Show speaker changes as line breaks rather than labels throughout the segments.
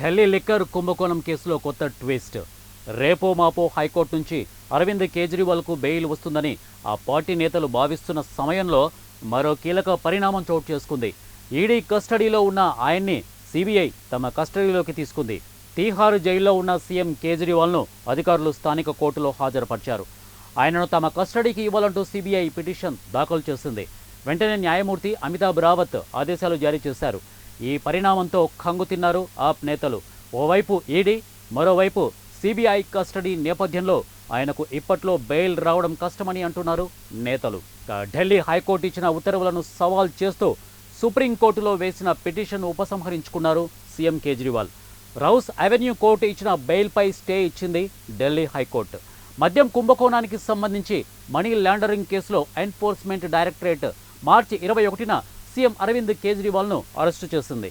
Delhi liquor కుంభకోణం కేసులో కొత్త ట్విస్ట్. రేపో మాపో హైకోర్టు నుంచి అరవింద్ కేజ్రీవాల్కు బెయిల్ వస్తుందని ఆ పార్టీ నేతలు భావిస్తున్న సమయంలో మరో కీలక పరిణామం చోటు చేసుకుంది. ఈడీ కస్టడీలో ఉన్న ఆయన్ని సిబిఐ తమ కస్టడీలోకి తీసుకుంది. తీహార్ జైల్లో ఉన్న సీఎం కేజ్రీవాల్ను అధికారులు స్థానిక కోర్టులో హాజరుపరిచారు. ఆయనను తమ కస్టడీకి ఇవ్వాలంటూ సిబిఐ పిటిషన్ దాఖలు చేసింది. వెంటనే న్యాయమూర్తి అమితాబ్ రావత్ ఆదేశాలు జారీ చేశారు. ఈ పరిణామంతో ఖంగుతిన్నారు ఆప్ నేతలు. ఓవైపు ఈడీ మరోవైపు సిబిఐ కస్టడీ నేపథ్యంలో ఆయనకు ఇప్పట్లో బెయిల్ రావడం కష్టమని అంటున్నారు నేతలు. ఢిల్లీ హైకోర్టు ఇచ్చిన ఉత్తర్వులను సవాల్ చేస్తూ సుప్రీంకోర్టులో వేసిన petition ఉపసంహరించుకున్నారు CM Kejriwal. Rouse Avenue court ఇచ్చిన బెయిల్పై స్టే ఇచ్చింది ఢిల్లీ హైకోర్టు. మద్యం కుంభకోణానికి సంబంధించి మనీ లాండరింగ్ కేసులో ఎన్ఫోర్స్మెంట్ డైరెక్టరేట్ మార్చి ఇరవై ఒకటిన సీఎం అరవింద్ కేజ్రీవాల్ను అరెస్టు చేసింది.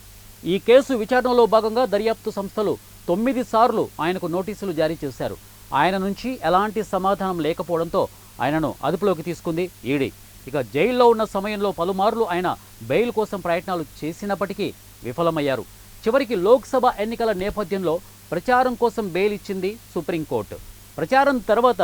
ఈ కేసు విచారణలో భాగంగా దర్యాప్తు సంస్థలు తొమ్మిది సార్లు ఆయనకు నోటీసులు జారీ చేశారు. ఆయన నుంచి ఎలాంటి సమాధానం లేకపోవడంతో ఆయనను అదుపులోకి తీసుకుంది ఈడీ. ఇక జైల్లో ఉన్న సమయంలో పలుమార్లు ఆయన బెయిల్ కోసం ప్రయత్నాలు చేసినప్పటికీ విఫలమయ్యారు. చివరికి లోక్సభ ఎన్నికల నేపథ్యంలో ప్రచారం కోసం బెయిల్ ఇచ్చింది సుప్రీంకోర్టు. ప్రచారం తర్వాత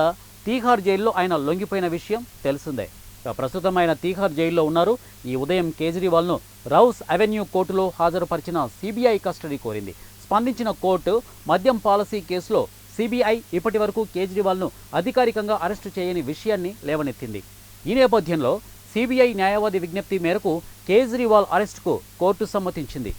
తీహార్ జైల్లో ఆయన లొంగిపోయిన విషయం తెలిసిందే. ప్రస్తుతం ఆయన తీహార్ జైల్లో ఉన్నారు. ఈ ఉదయం కేజ్రీవాల్ను రౌస్ అవెన్యూ కోర్టులో హాజరుపరిచిన సిబిఐ కస్టడీ కోరింది. స్పందించిన కోర్టు మద్యం పాలసీ కేసులో సిబిఐ ఇప్పటి వరకు కేజ్రీవాల్ను అధికారికంగా అరెస్టు చేయని విషయాన్ని లేవనెత్తింది. ఈ నేపథ్యంలో సిబిఐ న్యాయవాది విజ్ఞప్తి మేరకు కేజ్రీవాల్ అరెస్టుకు కోర్టు సమ్మతించింది.